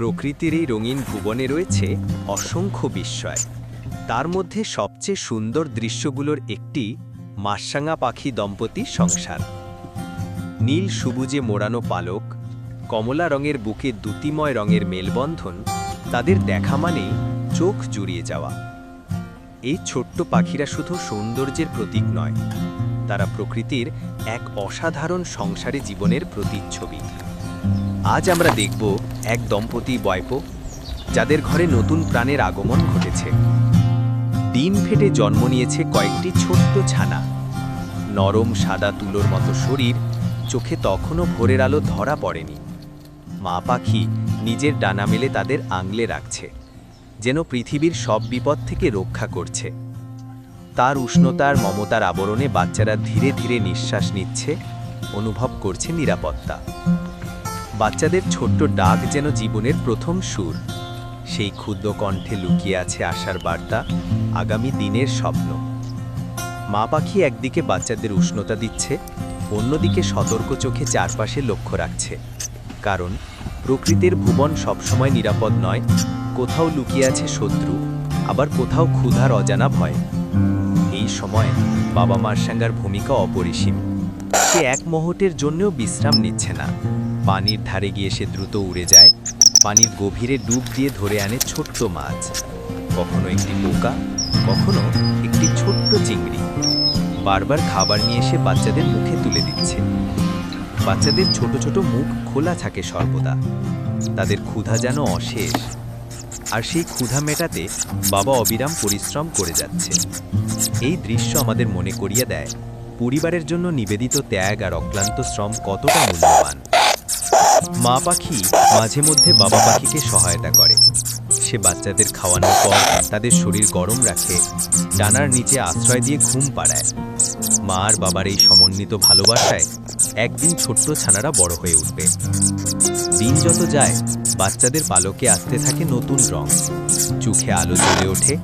প্রকৃতির এই রঙিন ভুবনে রয়েছে অসংখ্য বিস্ময়। তার মধ্যে সবচেয়ে সুন্দর দৃশ্যগুলোর একটি মাসাঙা পাখি দম্পতি সংসার। নীল সবুজে মোড়ানো পালক, কমলা রঙের বুকে দ্যুতিময় রঙের মেলবন্ধন, তাদের দেখা মানেই চোখ জুড়িয়ে যাওয়া। এই ছোট্ট পাখিরা শুধু সৌন্দর্যের প্রতীক নয়, তারা প্রকৃতির এক অসাধারণ সংসারে জীবনের প্রতিচ্ছবি। আজ আমরা দেখব এক দম্পতি বয়প যাদের ঘরে নতুন প্রাণের আগমন ঘটেছে। ডিম ফেটে জন্ম নিয়েছে কয়েকটি ছোট্ট ছানা। নরম সাদা তুলোর মতো শরীর চোখে তখনও ভোরের আলো ধরা পড়েনি। মা পাখি নিজের ডানা মেলে তাদের আংলে রাখছে, যেন পৃথিবীর সব বিপদ থেকে রক্ষা করছে। তার উষ্ণতার মমতার আবরণে বাচ্চারা ধীরে ধীরে নিঃশ্বাস নিচ্ছে, অনুভব করছে নিরাপত্তা। বাচ্চাদের ছোট্ট ডাক যেন জীবনের প্রথম সুর। সেই ক্ষুদ্র কণ্ঠে লুকিয়ে আছে আশার বার্তা, আগামী দিনের স্বপ্ন। মা পাখি একদিকে বাচ্চাদের উষ্ণতা দিচ্ছে, অন্যদিকে সতর্ক চোখে চারপাশে লক্ষ্য রাখছে। কারণ, প্রকৃতির ভুবন সবসময় নিরাপদ নয়, কোথাও লুকিয়ে আছে শত্রু, আবার কোথাও ক্ষুধার অজানা ভয়। এই সময় বাবা মার সাঙ্গার ভূমিকা অপরিসীম। সে এক মুহূর্তের জন্যও বিশ্রাম নিচ্ছে না। পানির ধারে গিয়ে সে দ্রুত উড়ে যায়। পানির গভীরে ডুব দিয়ে ধরে আনে ছোট্ট মাছ। কখনো একটি পোকা, কখনো একটি ছোট্ট চিংড়ি। বারবার খাবার নিয়ে এসে বাচ্চাদের মুখে তুলে দিচ্ছে। বাচ্চাদের ছোট ছোট মুখ খোলা থাকে সর্বদা। তাদের ক্ষুধা যেন অশেষ। আর সেই ক্ষুধা মেটাতে বাবা অবিরাম পরিশ্রম করে যাচ্ছে। এই দৃশ্য আমাদের মনে করিয়ে দেয়, পরিবারের জন্য নিবেদিত ত্যাগ আর অক্লান্ত শ্রম কতটা মূল্যবান। মা পাখি মাঝে মধ্যে বাবা পাখিকে সহায়তা করে। সে বাচ্চাদের খাওয়ানোর পর তাদের শরীর গরম রাখে, ডানার নিচে আশ্রয় দিয়ে ঘুম পাড়ায়। মা আর বাবার এই সমন্বিত ভালোবাসায় একদিন ছোট্ট ছানারা বড় হয়ে উঠবে। দিন যত যায়, বাচ্চাদের পালকে আসতে থাকে নতুন রং। চোখে আলো জ্বলে ওঠে।